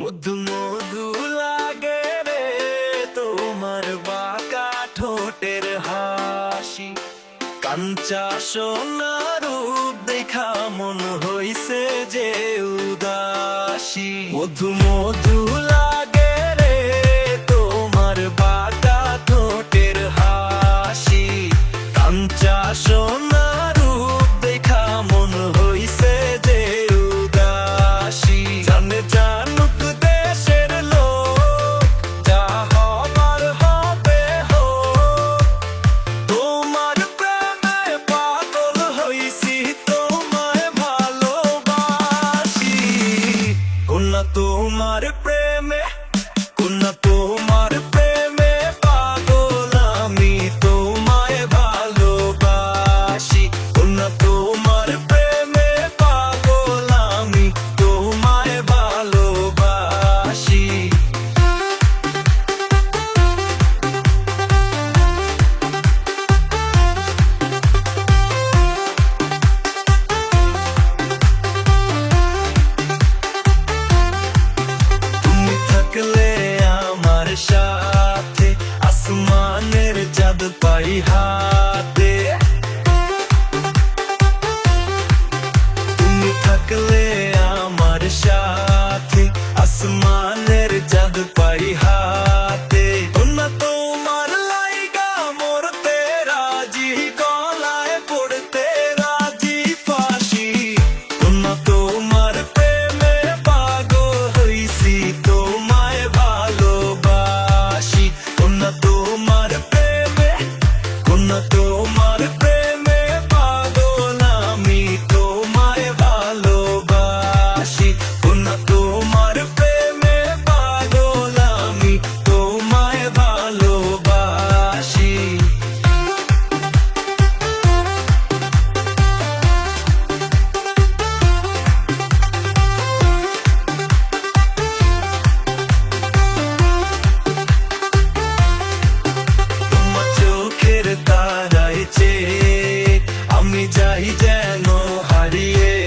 মধু মধু লাগে রে তোমার বাঁকা ঠোঁটের হাসি। কাঞ্চা সোনারূপ দেখা মন হইছে যে উদাসী। মধু সোনা তোমার প্রেম। হাতে। তুমি থাকলে আমার সাথে। যেন হারিয়ে